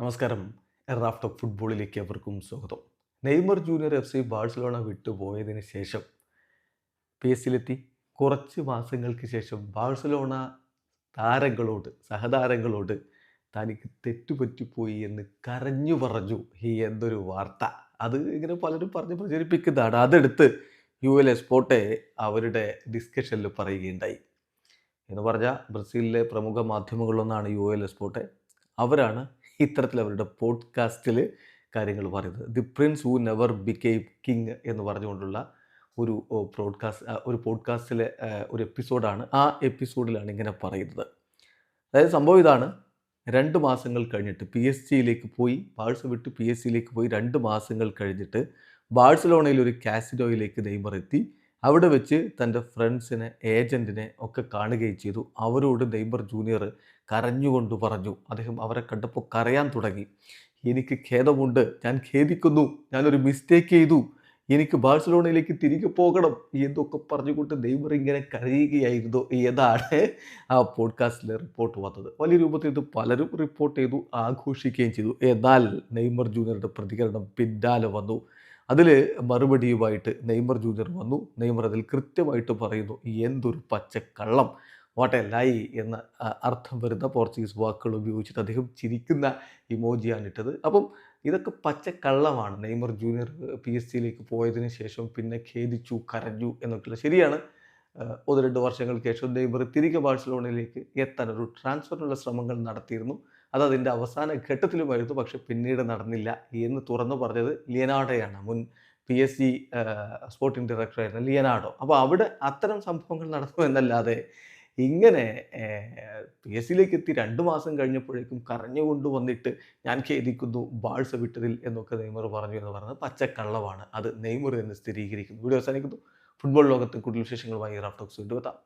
നമസ്കാരം. ഓഫ് ഫുട്ബോളിലേക്ക് അവർക്കും സ്വാഗതം. Neymar junior F C Barcelona വിട്ടുപോയതിന് ശേഷം പി എസ് സിയിലെത്തി. കുറച്ച് മാസങ്ങൾക്ക് ശേഷം ബാഴ്സലോണ താരങ്ങളോട് സഹതാരങ്ങളോട് തനിക്ക് തെറ്റുപറ്റിപ്പോയി എന്ന് കരഞ്ഞു പറഞ്ഞു. ഈ എന്തൊരു വാർത്ത. അത് ഇങ്ങനെ പലരും പറഞ്ഞ് പ്രചരിപ്പിക്കുന്നതാണ്. അതെടുത്ത് യു എൽ എസ്പോട്ടെ അവരുടെ ഡിസ്കഷനിൽ പറയുകയുണ്ടായി. എന്ന് പറഞ്ഞാൽ ബ്രസീലിലെ പ്രമുഖ മാധ്യമങ്ങളിലൊന്നാണ് യു എൽ എസ്പോട്ടെ അവരാണ് ഇത്തരത്തിൽ അവരുടെ പോഡ്കാസ്റ്റിൽ കാര്യങ്ങൾ പറയുന്നത്. The prince who never became king എന്ന് പറഞ്ഞുകൊണ്ടുള്ള ഒരു പ്രോഡ്കാസ്റ്റ് ഒരു പോഡ്കാസ്റ്റിലെ ഒരു എപ്പിസോഡാണ് ആ എപ്പിസോഡിലാണ് ഇങ്ങനെ പറയുന്നത്. അതായത് സംഭവം ഇതാണ്. രണ്ട് മാസങ്ങൾ കഴിഞ്ഞിട്ട് പി എസ് ജിയിലേക്ക് പോയി ബാഴ്സ വിട്ട് പി എസ് സിയിലേക്ക് പോയി രണ്ട് മാസങ്ങൾ കഴിഞ്ഞിട്ട് ബാഴ്സലോണയിൽ ഒരു കാസിനോയിലേക്ക് നെയ്മർ എത്തി. അവിടെ വെച്ച് തന്റെ ഫ്രണ്ട്സിനെ ഏജന്റിനെ ഒക്കെ കാണുകയും ചെയ്തു. അവരോട് നെയ്മർ ജൂനിയർ കരഞ്ഞുകൊണ്ട് പറഞ്ഞു. അദ്ദേഹം അവരെ കണ്ടപ്പോൾ കരയാൻ തുടങ്ങി. എനിക്ക് ഖേദമുണ്ട്. ഞാൻ ഖേദിക്കുന്നു. ഞാനൊരു മിസ്റ്റേക്ക് ചെയ്തു. എനിക്ക് ബാഴ്സലോണയിലേക്ക് തിരികെ പോകണം. എന്നൊക്കെ പറഞ്ഞുകൊണ്ട് നെയ്മർ ഇങ്ങനെ കരയുകയായിരുന്നു. ഏതാണ് ആ പോഡ്കാസ്റ്റിലെ റിപ്പോർട്ട് വന്നത്. വലിയ രൂപത്തിൽ ഇത് പലരും റിപ്പോർട്ട് ചെയ്തു ആഘോഷിക്കുകയും ചെയ്തു. എന്നാൽ നെയ്മർ ജൂനിയറുടെ പ്രതികരണം പിന്നാലെ വന്നു. അതിൽ മറുപടിയുമായിട്ട് നെയ്മർ ജൂനിയർ വന്നു. നെയ്മർ അതിൽ കൃത്യമായിട്ട് പറയുന്നു എന്തൊരു പച്ചക്കള്ളം. ലൈ എന്ന അർത്ഥം വരുന്ന പോർച്ചുഗീസ് വാക്കുകൾ ഉപയോഗിച്ചിട്ട് അദ്ദേഹം ചിരിക്കുന്ന ഇമോജിയാണ് ഇട്ടത്. അപ്പം ഇതൊക്കെ പച്ചക്കള്ളമാണ്. നെയ്മർ ജൂനിയർ പി എസ് സിയിലേക്ക് പോയതിന് ശേഷം പിന്നെ ഖേദിച്ചു കരഞ്ഞു എന്നൊക്കെയുള്ള ശരിയാണ്. ഒന്ന് രണ്ട് വർഷങ്ങൾക്ക് ശേഷം നെയ്മർ തിരികെ ബാഴ്സലോണയിലേക്ക് എത്താൻ ഒരു ട്രാൻസ്ഫറിനുള്ള ശ്രമങ്ങൾ നടത്തിയിരുന്നു. അത് അതിന്റെ അവസാന ഘട്ടത്തിലുമായിരുന്നു പക്ഷെ പിന്നീട് നടന്നില്ല എന്ന് തുറന്നു പറഞ്ഞത് ലിയനാർഡോയാണ്. മുൻ പി എസ് ജി സ്പോർട്ടിംഗ് ഡയറക്ടറായിരുന്ന ലിയനാഡോ അപ്പോൾ അവിടെ അത്തരം സംഭവങ്ങൾ നടന്നു എന്നല്ലാതെ ഇങ്ങനെ പി എസ് സിയിലേക്ക് എത്തി രണ്ട് മാസം കഴിഞ്ഞപ്പോഴേക്കും കരഞ്ഞുകൊണ്ട് വന്നിട്ട് ഞാൻ ഖേദിക്കുന്നു ബാഴ്സ വിട്ടതിൽ എന്നൊക്കെ നെയ്മർ പറഞ്ഞു എന്ന് പറയുന്നത് പച്ചക്കള്ളമാണ്. അത് നെയ്മർ എന്ന് സ്ഥിരീകരിക്കുന്നു. വീഡിയോ അവസാനിക്കുന്നു. ഫുട്ബോൾ ലോകത്ത് കൂടുതൽ വിശേഷങ്ങളുമായി റാഫ്റ്റോക്സ് വീണ്ടും എത്താം.